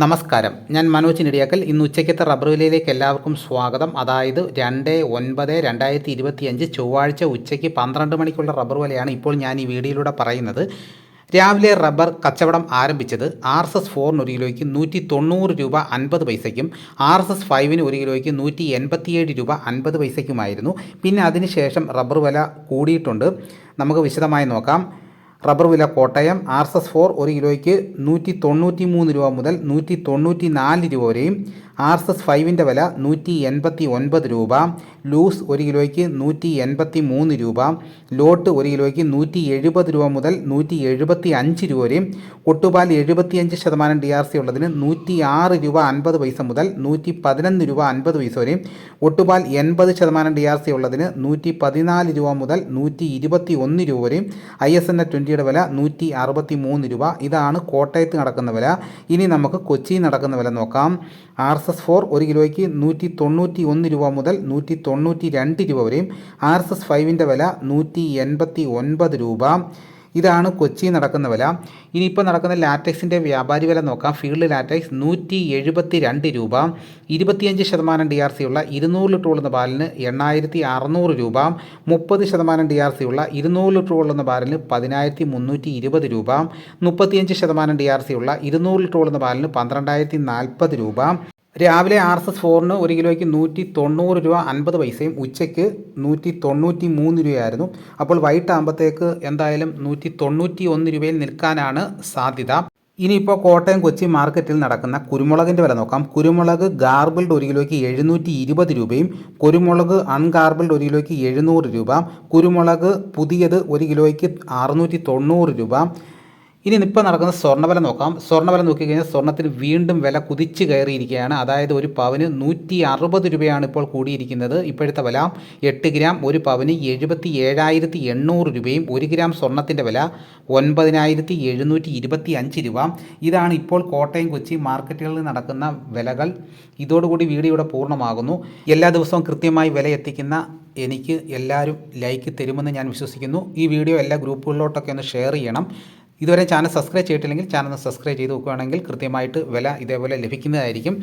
നമസ്കാരം. ഞാൻ മനോജ് നെടിയാക്കൽ ഇന്ന് ഉച്ചയ്ക്കത്തെ റബ്ബർ വിലയിലേക്ക് എല്ലാവർക്കും സ്വാഗതം. അതായത് രണ്ട് ഒൻപത് രണ്ടായിരത്തി ഇരുപത്തിയഞ്ച് ചൊവ്വാഴ്ച ഉച്ചയ്ക്ക് പന്ത്രണ്ട് മണിക്കുള്ള റബ്ബർ വിലയാണ് ഇപ്പോൾ ഞാൻ ഈ വീഡിയോയിലൂടെ പറയുന്നത്. രാവിലെ റബ്ബർ കച്ചവടം ആരംഭിച്ചത് ആർ എസ് എസ് ഫോറിന് ഒരു കിലോയ്ക്ക് നൂറ്റി തൊണ്ണൂറ് രൂപ അൻപത് പൈസയ്ക്കും ആർ എസ് എസ് ഫൈവിന് ഒരു കിലോയ്ക്ക് നൂറ്റി എൺപത്തിയേഴ് രൂപ അൻപത് പൈസയ്ക്കുമായിരുന്നു. പിന്നെ അതിനുശേഷം റബ്ബർ വില കൂടിയിട്ടുണ്ട്. നമുക്ക് വിശദമായി നോക്കാം. റബ്ബർ വില Kottayam R S S four ഒരു കിലോയ്ക്ക് നൂറ്റി തൊണ്ണൂറ്റി മൂന്ന് രൂപ മുതൽ നൂറ്റി തൊണ്ണൂറ്റി നാല് രൂപ വരെയും ആർ എസ് എസ് ഫൈവിന്റെ വില നൂറ്റി എൺപത്തി ഒൻപത് രൂപ ലൂസ് ഒരു കിലോയ്ക്ക് നൂറ്റി എൺപത്തി മൂന്ന് രൂപ ലോട്ട് ഒരു കിലോയ്ക്ക് നൂറ്റി എഴുപത് രൂപ മുതൽ നൂറ്റി എഴുപത്തി അഞ്ച് രൂപ വരെയും ഒട്ടുപാൽ എഴുപത്തിയഞ്ച് ശതമാനം ഡി ആർ സി ഉള്ളതിന് നൂറ്റി ആറ് രൂപ അൻപത് പൈസ മുതൽ നൂറ്റി പതിനൊന്ന് രൂപ അൻപത് പൈസ വരെയും ഒട്ടുപാൽ എൺപത് ശതമാനം ഡി ആർ സി ഉള്ളതിന് നൂറ്റി പതിനാല് രൂപ മുതൽ നൂറ്റി ഇരുപത്തി ഒന്ന് രൂപ വരെയും ഐ എസ് എൻ എ ട്വന്റിയുടെ വില നൂറ്റി അറുപത്തി മൂന്ന് രൂപ. ഇതാണ് കോട്ടയത്ത് നടക്കുന്ന വില. ഇനി നമുക്ക് കൊച്ചിയിൽ നടക്കുന്ന വില നോക്കാം. ആർ എസ് എസ് ഫോർ ഒരു കിലോയ്ക്ക് നൂറ്റി തൊണ്ണൂറ്റി ഒന്ന് രൂപ മുതൽ നൂറ്റി തൊണ്ണൂറ്റി രണ്ട് രൂപ വരെയും ആർ എസ് എസ് ഫൈവിന്റെ വില നൂറ്റി എൺപത്തി ഒൻപത് രൂപ. ഇതാണ് കൊച്ചി നടക്കുന്ന വില. ഇനിയിപ്പോൾ നടക്കുന്ന ലാറ്റക്സിന്റെ വ്യാപാരി വില നോക്കാം. ഫീൽഡ് ലാറ്റക്സ് നൂറ്റി എഴുപത്തി രണ്ട് രൂപ. ഇരുപത്തിയഞ്ച് ശതമാനം ഡി ആർ സി ഉള്ള ഇരുന്നൂറ് ലിറ്റർ കൊള്ളുന്ന ബാലിന് എണ്ണായിരത്തി അറുന്നൂറ് രൂപ. മുപ്പത് ശതമാനം ഡി ആർ സി ഉള്ള ഇരുന്നൂറ് ലിറ്റർ കൊള്ളുന്ന ബാലിന് പതിനായിരത്തി മുന്നൂറ്റി ഇരുപത് രൂപ. മുപ്പത്തിയഞ്ച് ശതമാനം ഡി ആർ സി ഉള്ള ഇരുന്നൂറ് ലിറ്റർ കൊള്ളുന്ന ബാലിന് പന്ത്രണ്ടായിരത്തി നാൽപ്പത് രൂപ. രാവിലെ ആർ എസ് എസ് ഫോറിന് ഒരു കിലോയ്ക്ക് നൂറ്റി തൊണ്ണൂറ് രൂപ അൻപത് പൈസയും ഉച്ചയ്ക്ക് നൂറ്റി തൊണ്ണൂറ്റി മൂന്ന് രൂപയായിരുന്നു. അപ്പോൾ വൈകിട്ടാകുമ്പോഴത്തേക്ക് എന്തായാലും നൂറ്റി തൊണ്ണൂറ്റി ഒന്ന് രൂപയിൽ നിൽക്കാനാണ് സാധ്യത. ഇനിയിപ്പോൾ കോട്ടയം കൊച്ചി മാർക്കറ്റിൽ നടക്കുന്ന കുരുമുളകിന്റെ വില നോക്കാം. കുരുമുളക് ഗാർബിൾഡ് ഒരു കിലോയ്ക്ക് എഴുന്നൂറ്റി ഇരുപത് രൂപയും കുരുമുളക് അൺഗാർബിൾഡ് ഒരു കിലോയ്ക്ക് എഴുന്നൂറ് രൂപ കുരുമുളക് പുതിയത് ഒരു കിലോയ്ക്ക് അറുന്നൂറ്റി തൊണ്ണൂറ് രൂപ ഇനി ഇപ്പോൾ നടക്കുന്ന സ്വർണവില നോക്കാം. സ്വർണവില നോക്കിക്കഴിഞ്ഞാൽ സ്വർണത്തിന് വീണ്ടും വില കുതിച്ചു കയറിയിരിക്കുകയാണ്. അതായത് ഒരു പവന് നൂറ്റി അറുപത് രൂപയാണ് ഇപ്പോൾ കൂടിയിരിക്കുന്നത്. ഇപ്പോഴത്തെ വില എട്ട് ഗ്രാം ഒരു പവന് എഴുപത്തി ഏഴായിരത്തി എണ്ണൂറ് രൂപയും ഒരു ഗ്രാം സ്വർണത്തിന്റെ വില ഒൻപതിനായിരത്തി എഴുന്നൂറ്റി ഇരുപത്തി അഞ്ച് രൂപ. ഇതാണ് ഇപ്പോൾ കോട്ടയം കൊച്ചി മാർക്കറ്റുകളിൽ നടക്കുന്ന വിലകൾ. ഇതോടുകൂടി വീഡിയോ ഇവിടെ പൂർണമാകുന്നു. എല്ലാ ദിവസവും കൃത്യമായി വില എത്തിക്കുന്ന എനിക്ക് എല്ലാവരും ലൈക്ക് തരുമെന്ന് ഞാൻ വിശ്വസിക്കുന്നു. ഈ വീഡിയോ എല്ലാ ഗ്രൂപ്പുകളിലോട്ടൊക്കെ ഒന്ന് ഷെയർ ചെയ്യണം. ഇതുവരെ ചാനൽ സബ്സ്ക്രൈബ് ചെയ്തിട്ടില്ലെങ്കിൽ ചാനൽ സബ്സ്ക്രൈബ് ചെയ്ത് നോക്കുകയാണെങ്കിൽ കൃത്യമായിട്ട് വില ഇതേപോലെ ലഭിക്കുന്നതായിരിക്കും.